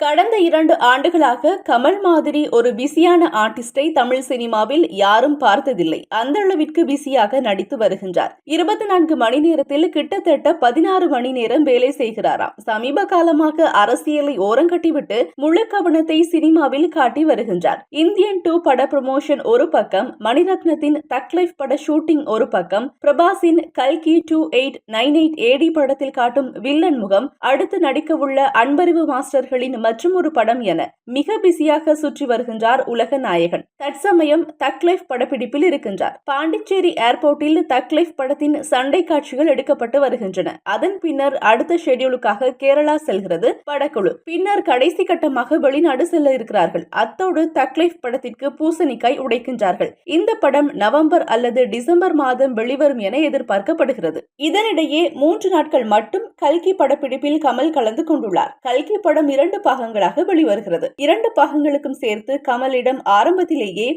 கடந்த இரண்டு ஆண்டுகளாக கமல் மாதிரி ஒரு பிஸியான ஆர்டிஸ்டை தமிழ் சினிமாவில் யாரும் பார்த்ததில்லை. அந்த அளவிற்கு பிஸியாக நடித்து வருகின்றார். இருபத்தி நான்கு மணி நேரத்தில் கிட்டத்தட்ட பதினாறு மணி நேரம் வேலை செய்கிறாராம். சமீப காலமாக அரசியலை ஓரங்கட்டிவிட்டு முழு கவனத்தை சினிமாவில் காட்டி வருகின்றார். இந்தியன் டூ பட ப்ரமோஷன் ஒரு பக்கம் மணிரத்னத்தின் தக் லைஃப் பட ஷூட்டிங் ஒரு பக்கம் பிரபாஸின் கல்கி two eight nine eight AD படத்தில் காட்டும் வில்லன் முகம் அடுத்து நடிக்கவுள்ள அன்பறிவு மாஸ்டர்களின் மற்றும் ஒரு படம் என மிக பிஸியாக சுற்றி வருகின்றார் உலக நாயகன். தற்சமயம் தக் லைஃப் படப்பிடிப்பில் இருக்கின்றார். பாண்டிச்சேரி ஏர்போர்ட்டில் தக் லைஃப் படத்தின் சண்டை காட்சிகள் எடுக்கப்பட்டு வருகின்றன. அதன் பின்னர் அடுத்த ஷெட்யூலுக்காக கேரளா செல்கிறது படக்குழு. பின்னர் கடைசி கட்டமாக வெளிநாடு செல்ல இருக்கிறார்கள். அத்தோடு தக் லைஃப் படத்திற்கு பூசணிக்காய் உடைக்கின்றார்கள். இந்த படம் நவம்பர் அல்லது டிசம்பர் மாதம் வெளிவரும் என எதிர்பார்க்கப்படுகிறது. இதனிடையே மூன்று நாட்கள் மட்டும் கல்கி படப்பிடிப்பில் கமல் கலந்து கொண்டுள்ளார். கல்கி படம் இரண்டு பாகங்களாக வெளிவருகிறது. இரண்டு பாகங்களுக்கும் சேர்த்து கமலிடம் ஆரம்பத்திலேயே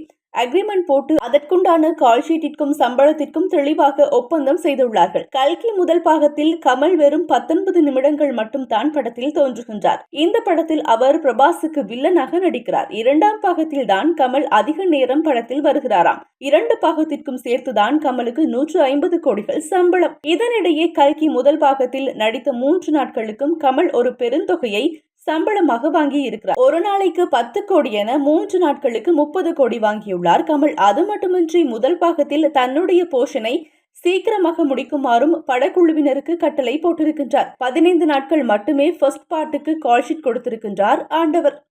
அக்ரிமெண்ட் போட்டு அதற்குண்டான கால் ஷீட்டிற்கும் சம்பளத்திற்கும் தெளிவாக ஒப்பந்தம் செய்துள்ளார்கள். கல்கி முதல் பாகத்தில் கமல் வெறும் பத்தொன்பது நிமிடங்கள் மட்டும் தான் படத்தில் தோன்றுகின்றார். இந்த படத்தில் அவர் பிரபாஸுக்கு வில்லனாக நடிக்கிறார். இரண்டாம் பாகத்தில் தான் கமல் அதிக நேரம் படத்தில் வருகிறாராம். இரண்டு பாகத்திற்கும் சேர்த்துதான் கமலுக்கு நூற்று ஐம்பது கோடிகள் சம்பளம். இதனிடையே கல்கி முதல் பாகத்தில் நடித்த மூன்று நாட்களுக்கும் கமல் ஒரு பெருந்தொகையை சம்பளமாக வாங்கி இருக்கிறார். ஒரு நாளைக்கு பத்து கோடி என மூன்று நாட்களுக்கு முப்பது கோடி வாங்கியுள்ளார் கமல். அது மட்டுமின்றி முதல் பாகத்தில் தன்னுடைய போஷனை சீக்கிரமாக முடிக்குமாறும் படக்குழுவினருக்கு கட்டளை போட்டிருக்கின்றார். பதினைந்து நாட்கள் மட்டுமே ஃபர்ஸ்ட் பார்ட்டுக்கு கால்ஷீட் கொடுத்திருக்கின்றார் ஆண்டவர்.